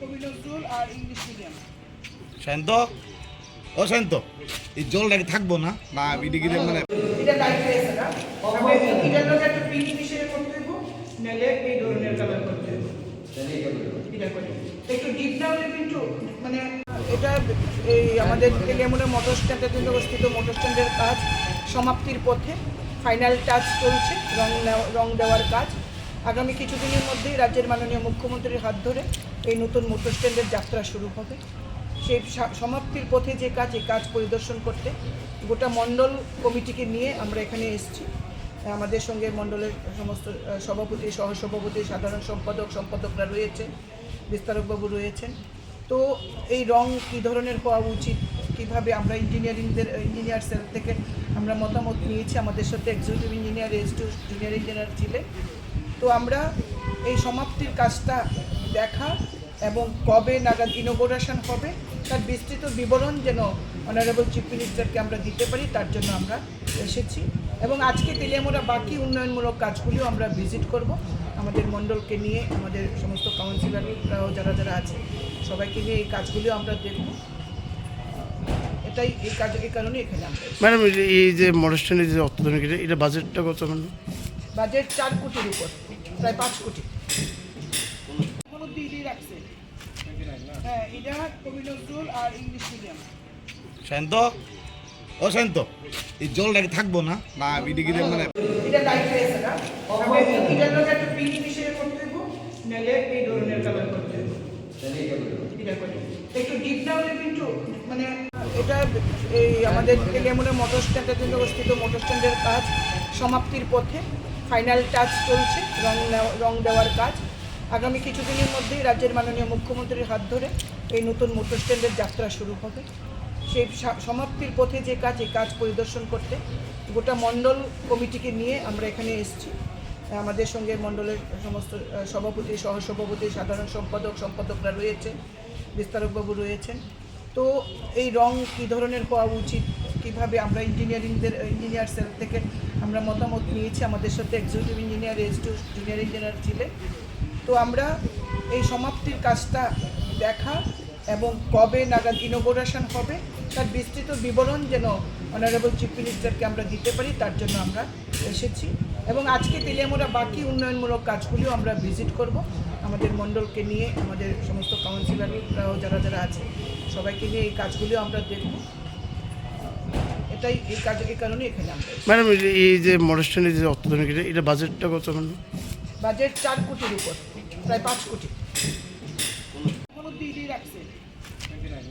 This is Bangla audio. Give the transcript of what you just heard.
কবি নজরুল আর ইংলিশ মিডিয়াম শান্ত? ও শান্ত। এই থাকব না? না বিডিগিরি মানে এটা লাইট রয়েছে না? তবে লোক একটা পিঙ্ক মিশিয়ে করতে দেবো নাহলে এই ধরনের কালার করতে দেবো। একটু ডিপ না কিন্তু মানে এটা এই আমাদের তেলিয়ামুড়ের মোটর অবস্থিত মোটর স্ট্যান্ডের কাজ সমাপ্তির পথে ফাইনাল টাচ চলছে রং দেওয়ার কাজ। আগামী কিছুদিনের মধ্যেই রাজ্যের মাননীয় মুখ্যমন্ত্রীর হাত ধরে এই নতুন মোটর স্ট্যান্ডের যাত্রা শুরু হবে। সেই সমাপ্তির পথে যে কাজ, এই কাজ পরিদর্শন করতে গোটা মণ্ডল কমিটিকে নিয়ে আমরা এখানে এসেছি। আমাদের সঙ্গে মণ্ডলের সমস্ত সভাপতি, সহসভাপতি, সাধারণ সম্পাদক, সম্পাদকরা রয়েছেন, বিস্তারকবাবু রয়েছেন। তো এই রং কী ধরনের হওয়া উচিত? কীভাবে আমরা ইঞ্জিনিয়ারিংদের, ইঞ্জিনিয়ার সেল থেকে আমরা মতামত নিয়েছি? আমাদের সাথে executive engineer S junior engineer ছিলেন। তো আমরা এই সমাপ্তির কাজটা দেখা এবং কবে নাগাদ ইনোগ্রেশন হবে তার বিস্তৃত বিবরণ যেন অনারেবল চিফ মিনিস্টারকে আমরা দিতে পারি, তার জন্য আমরা এসেছি। এবং আজকে তেলিয়ামোড়া বাকি উন্নয়নমূলক কাজগুলিও আমরা ভিজিট করব। আমাদের মণ্ডলকে নিয়ে আমাদের সমস্ত কাউন্সিলররাও যারা যারা আছে, সবাইকে নিয়ে এই কাজগুলিও আমরা দেখব। এটাই এই কাজ, এই কারণে এখানে আমরা ম্যাডাম, এই যে- এই যে অত্যাধুনিক, এটা বাজেটটা কত মানে বাজেট চার কোটির উপর প্রায় পাঁচ কোটি। দিদি রাখছে। হ্যাঁ এটা কবি নজরুল আর ইংলিশ মিডিয়াম। শান্ত। ও শান্ত। এই থাকব না? না মানে এটা লাইট রয়েছে না? তবে লোক একটা পিঙ্ক মিশিয়ে করতে দেবো নাহলে এই ধরনের কালার করতে দেবো। এটা করে একটু ডিপ কিন্তু মানে এটা এই আমাদের মোটর স্ট্যান্ডের জন্য অবস্থিত মোটর স্ট্যান্ডের কাজ সমাপ্তির পথে। ফাইনাল টাচ চলছে, রং রং দেওয়ার কাজ। আগামী কিছুদিনের মধ্যেই রাজ্যের মাননীয় মুখ্যমন্ত্রীর হাত ধরে এই নতুন মোটর স্ট্যান্ডের যাত্রা শুরু হবে। সেই সমাপ্তির পথে যে কাজ, এই কাজ পরিদর্শন করতে গোটা মণ্ডল কমিটিকে নিয়ে আমরা এখানে এসেছি। আমাদের সঙ্গে মণ্ডলের সমস্ত সভাপতি, সহসভাপতি, সাধারণ সম্পাদক, সম্পাদকরা রয়েছেন, বিস্তারকবাবু রয়েছেন। তো এই রং কী ধরনের হওয়া উচিত? কীভাবে আমরা ইঞ্জিনিয়ারিংদের, ইঞ্জিনিয়ার সেল থেকে আমরা মতামত নিয়েছি? আমাদের সাথে executive engineer S two junior engineer ছিলেন তো আমরা এই সমাপ্তির কাজটা দেখা এবং কবে নাগাদ ইনোগ্রেশন হবে, তার বিস্তৃত বিবরণ যেন অনারেবল চিফ মিনিস্টারকে আমরা দিতে পারি, তার জন্য আমরা এসেছি। এবং আজকে তেলিয়ামোড়া বাকি উন্নয়নমূলক কাজগুলিও আমরা ভিজিট করব। আমাদের মণ্ডলকে নিয়ে আমাদের সমস্ত কাউন্সিলররাও যারা যারা আছে সবাইকে নিয়ে এই কাজগুলি আমরা দেখব। এটাই এই কাজ এই কারণে এখানে আমরা ম্যাডাম এই যে- মডেস্টেনের যে অত্যাধুনিক এটা এটা বাজেটটা কত ম্যাডাম বাজেট চার কোটির উপর প্রায় পাঁচ কোটি।